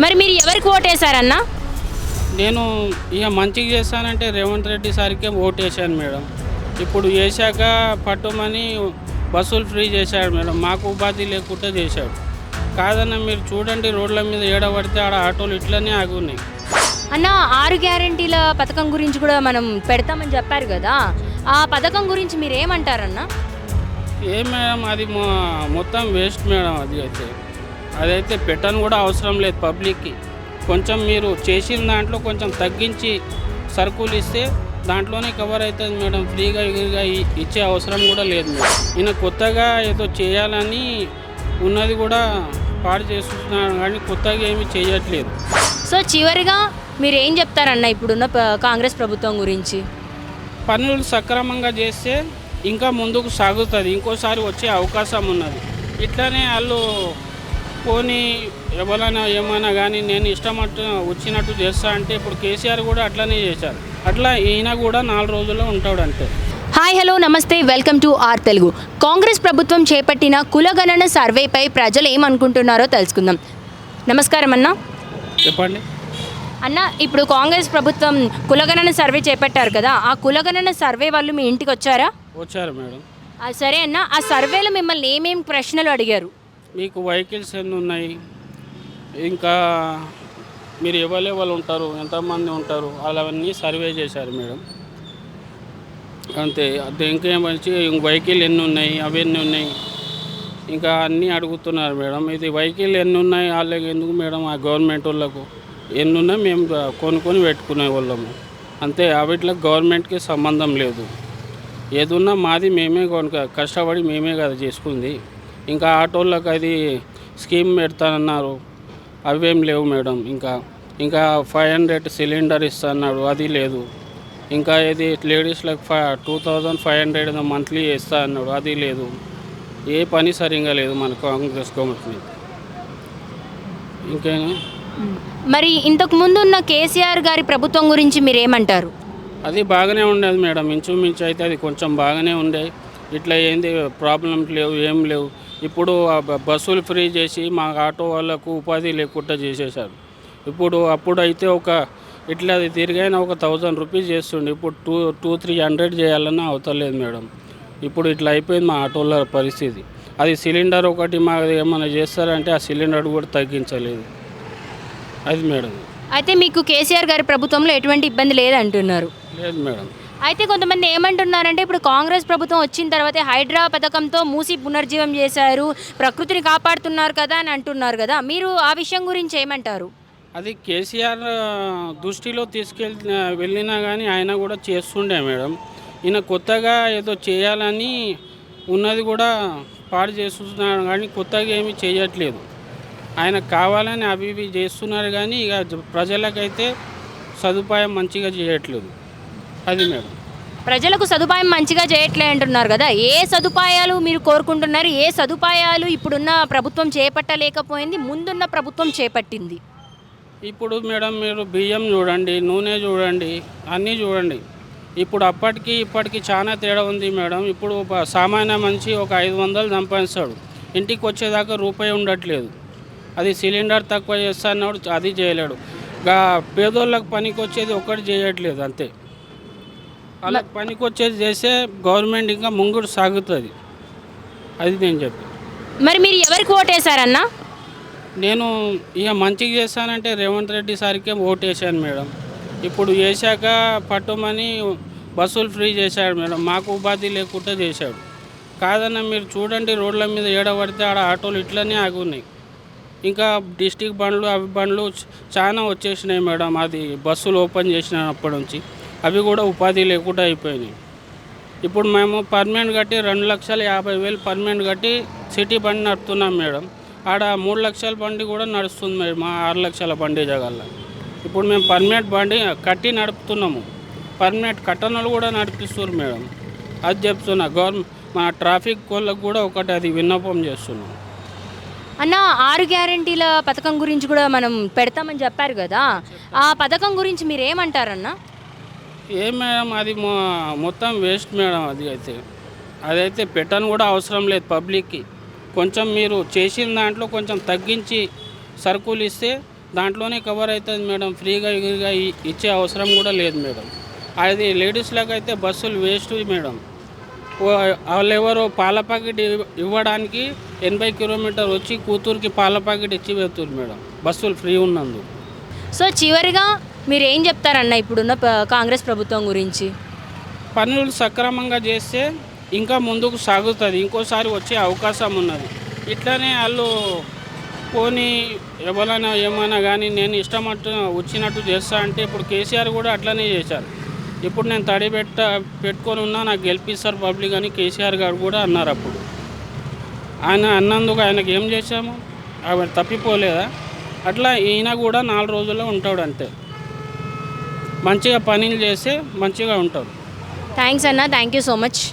మరి మీరు ఎవరికి ఓటేశారన్నా? నేను ఇక మంచిగా చేస్తానంటే రేవంత్ రెడ్డి సార్కే ఓటేసాను మేడం. ఇప్పుడు చేశాక పట్టుమని బస్సులు ఫ్రీ చేశాడు మేడం. మాకు ఉపాధి లేకుండా చేశాడు. కాదన్న మీరు చూడండి రోడ్ల మీద ఏడబడితే ఆడ ఆటోలు ఇట్లనే ఆగున్నాయి. అన్న ఆరు గ్యారంటీల పథకం గురించి కూడా మనం పెడతామని చెప్పారు కదా. ఆ పథకం గురించి మీరు ఏమంటారన్నా? ఏ మేడం అది మొ- మొత్తం వేస్ట్ మేడం అది అయితే. అదైతే పెట్టను కూడా అవసరం లేదు పబ్లిక్కి. కొంచెం మీరు చేసిన దాంట్లో కొంచెం తగ్గించి సరుకులు ఇస్తే దాంట్లోనే కవర్ అవుతుంది మేడం. ఫ్రీగా ఇ- ఇచ్చే అవసరం కూడా లేదు మేడం. ఈయన కొత్తగా ఏదో చేయాలని ఉన్నది కూడా పాడు చేస్తున్నాడు కానీ కొత్తగా ఏమీ చేయట్లేదు. సో చివరిగా మీరు ఏం చెప్తారన్న ఇప్పుడున్న కాంగ్రెస్ ప్రభుత్వం గురించి? పనులు సక్రమంగా చేస్తే ఇంకా ముందుకు సాగుతుంది. ఇంకోసారి వచ్చే అవకాశం ఉన్నది. ఇట్లానే వాళ్ళు పోనీ ఎవరైనా ఏమైనా కానీ నేను ఇష్టమట్టు వచ్చినట్టు చేస్తా అంటే ఇప్పుడు కేసీఆర్ కూడా అట్లనే చేశారు. అట్లా ఈయన కూడా నాలుగు రోజుల్లో ఉంటాడు అంతే. హాయ్ హలో నమస్తే welcome to R Telugu. Congress ప్రభుత్వం చేపట్టిన కులగణన సర్వేపై ప్రజలు ఏమనుకుంటున్నారో తెలుసుకుందాం. నమస్కారం అన్న. చెప్పండి. అన్న ఇప్పుడు కాంగ్రెస్ ప్రభుత్వం కులగణన సర్వే చేపట్టారు కదా ఆ కులగణన సర్వే వాళ్ళు మీ ఇంటికి వచ్చారా? వచ్చారు మేడం. సరే అన్న ఆ సర్వేలో మిమ్మల్ని ఏమేమి ప్రశ్నలు అడిగారు? మీకు వెహికల్స్ ఎన్ని ఉన్నాయి? ఇంకా మీరు ఎవరు ఉంటారు? ఎంతమంది ఉంటారు? అవన్నీ సర్వే చేశారు మేడం. అంతే. అది మంచి వెహికల్ ఎన్ని ఉన్నాయి? అవన్నీ ఉన్నాయి? ఇంకా అన్నీ అడుగుతున్నారు మేడం. ఇది వెహికల్ ఎన్ని ఉన్నాయి? వాళ్ళకి ఎందుకు మేడం? ఆ గవర్నమెంట్ వాళ్ళకు ఎన్ని ఉన్నాయి మేము కొనుక్కొని పెట్టుకునే వాళ్ళము. అంతే. అవిట్లకు గవర్నమెంట్కి సంబంధం లేదు. ఏదున్నా మాది మేమే కొనుక కష్టపడి మేమే కదా చేసుకుంది. ఇంకా ఆటోళ్ళకి అది స్కీమ్ పెడతానన్నారు. అవేం లేవు మేడం ఇంకా. ఇంకా ఫైవ్ హండ్రెడ్ సిలిండర్ ఇస్తాన్నాడు అది లేదు. ఇంకా ఇది లేడీస్లకు five two thousand five hundred monthly ఇస్తా అన్నాడు అది లేదు. ఏ పని సరిగా లేదు మన కాంగ్రెస్ గవర్నమెంట్ ఇంకేనా మరి ఇంతకు ముందు ఉన్న కేసీఆర్ గారి ప్రభుత్వం గురించి మీరు ఏమంటారు అది బాగానే ఉండేది మేడం. ఇంచుమించు అయితే అది కొంచెం బాగానే ఉండే. ఇట్లా ఏంది? ప్రాబ్లమ్స్ లేవు ఏం లేవు. ఇప్పుడు బస్సులు ఫ్రీ చేసి మా ఆటో వాళ్ళకు ఉపాధి లేకుండా చేసేసారు ఇప్పుడు అప్పుడు అయితే ఒక ఇట్లా అది తిరిగైనా ఒక థౌజండ్ రూపీస్ చేస్తుండే. ఇప్పుడు టూ టూ త్రీ హండ్రెడ్ చేయాలన్నా అవుతలేదు మేడం. ఇప్పుడు ఇట్లా అయిపోయింది మా ఆటోల పరిస్థితి. అది సిలిండర్ ఒకటి మాకు ఏమైనా చేస్తారంటే ఆ సిలిండర్ కూడా తగ్గించలేదు. అది మేడం. అయితే మీకు కేసీఆర్ గారి ప్రభుత్వంలో ఎటువంటి ఇబ్బంది లేదంటున్నారు? లేదు మేడం. అయితే కొంతమంది ఏమంటున్నారంటే ఇప్పుడు కాంగ్రెస్ ప్రభుత్వం వచ్చిన తర్వాత హైడ్రా పథకంతో మూసి పునర్జీవం చేశారు ప్రకృతిని కాపాడుతున్నారు కదా అని అంటున్నారు కదా. మీరు ఆ విషయం గురించి ఏమంటారు? అది కేసీఆర్ దృష్టిలో తీసుకెళ్ళి వెళ్ళినా కానీ ఆయన కూడా చేస్తుండే మేడం. ఈయన కొత్తగా ఏదో చేయాలని ఉన్నది కూడా పాడు చేస్తున్నాడు కానీ కొత్తగా ఏమీ చేయట్లేదు. ఆయన కావాలని అవి ఇవి చేస్తున్నారు కానీ ఇక ప్రజలకైతే సదుపాయం మంచిగా చేయట్లేదు. అది మేడం. ప్రజలకు సదుపాయం మంచిగా చేయట్లే అంటున్నారు కదా ఏ సదుపాయాలు మీరు కోరుకుంటున్నారు ఏ సదుపాయాలు ఇప్పుడున్న ప్రభుత్వం చేపట్టలేకపోయింది ముందున్న ప్రభుత్వం చేపట్టింది? ఇప్పుడు మేడం మీరు బియ్యం చూడండి నూనె చూడండి అన్నీ చూడండి. ఇప్పుడు అప్పటికి ఇప్పటికి చాలా తేడా ఉంది మేడం. ఇప్పుడు ఒక సామాన్య మనిషి ఒక ఐదు వందలు సంపాదిస్తాడు. ఇంటికి వచ్చేదాకా రూపాయి ఉండట్లేదు. అది సిలిండర్ తక్కువ చేస్తా అన్నాడు అది చేయలేడు. పేదోళ్ళకి పనికి వచ్చేది ఒకటి చేయట్లేదు అంతే. వాళ్ళకి పనికి వచ్చేది చేస్తే గవర్నమెంట్ ఇంకా ముంగుడు సాగుతుంది. అది నేను చెప్పి. మరి మీరు ఎవరికి ఓటేశారన్నా? నేను ఇక మంచిగా చేస్తానంటే రేవంత్ రెడ్డి సార్కే ఓటేసాను మేడం. ఇప్పుడు చేశాక పట్టుమని బస్సులు ఫ్రీ చేశాడు మేడం. మాకు ఉపాధి లేకుండా చేశాడు. కాదన్న మీరు చూడండి రోడ్ల మీద ఏడబడితే ఆడ ఆటోలు ఇట్లనే ఆగున్నాయి. ఇంకా డిస్టిక్ బండ్లు అవి బండ్లు చాలా వచ్చేసినాయి మేడం. అది బస్సులు ఓపెన్ చేసినప్పటి నుంచి. అవి కూడా ఉపాధి లేకుండా అయిపోయినాయి. ఇప్పుడు మేము పర్మనెంట్ కట్టి రెండు లక్షల యాభై వేలు పర్మనెంట్ కట్టి సిటీ బండి నడుపుతున్నాం మేడం. ఆడ మూడు లక్షల బండి కూడా నడుస్తుంది మేడం మా ఆరు లక్షల బండి జగల్ల. ఇప్పుడు మేము పర్మనెంట్ బండి కట్టి నడుపుతున్నాము. పర్మనెంట్ కట్టనలు కూడా నడిపిస్తున్నారు మేడం. అది చెప్తున్నా గవర్నమెంట్ మా ట్రాఫిక్ వాళ్ళకు కూడా ఒకటి అది విన్నపం చేస్తున్నాం. అన్న ఆరు గ్యారంటీల పథకం గురించి కూడా మనం పెడతామని చెప్పారు కదా. ఆ పథకం గురించి మీరు ఏమంటారన్నా ఏం మేడం అది మొత్తం వేస్ట్ మేడం అది అయితే. అదైతే పెట్టను కూడా అవసరం లేదు పబ్లిక్కి. కొంచెం మీరు చేసిన దాంట్లో కొంచెం తగ్గించి సరుకులు ఇస్తే దాంట్లోనే కవర్ అవుతుంది మేడం. ఫ్రీగా ఫ్రీగా ఇచ్చే అవసరం కూడా లేదు మేడం. అది లేడీస్లకు అయితే బస్సులు వేస్ట్ మేడం. వాళ్ళు ఎవరో పాల ప్యాకెట్ ఇవ్వడానికి ఎనభై కిలోమీటర్ వచ్చి కూతురికి పాల ప్యాకెట్ ఇచ్చి వెళ్తున్నారు మేడం. బస్సులు ఫ్రీ ఉన్నందుకు సో చివరిగా మీరు ఏం చెప్తారన్న ఇప్పుడున్న కాంగ్రెస్ ప్రభుత్వం గురించి? పనులు సక్రమంగా చేస్తే ఇంకా ముందుకు సాగుతుంది. ఇంకోసారి వచ్చే అవకాశం ఉన్నది. ఇట్లానే వాళ్ళు పోనీ ఎవరైనా ఏమైనా కానీ నేను ఇష్టమట్టు వచ్చినట్టు చేస్తా అంటే ఇప్పుడు కేసీఆర్ కూడా అట్లనే చేశారు. ఇప్పుడు నేను తడి పెట్ట పెట్టుకొని ఉన్నా నాకు గెలిపిస్తారు పబ్లిక్ అని కేసీఆర్ గారు కూడా అన్నారు అప్పుడు. ఆయన అన్నందుకు ఆయనకు ఏం చేశాము? ఆవిడ తప్పిపోలేదా? అట్లా ఈయన కూడా నాలుగు రోజుల్లో ఉంటాడు అంతే. మంచిగా పనులు చేస్తే మంచిగా ఉంటారు. థ్యాంక్స్ అన్న థ్యాంక్ యూ సో మచ్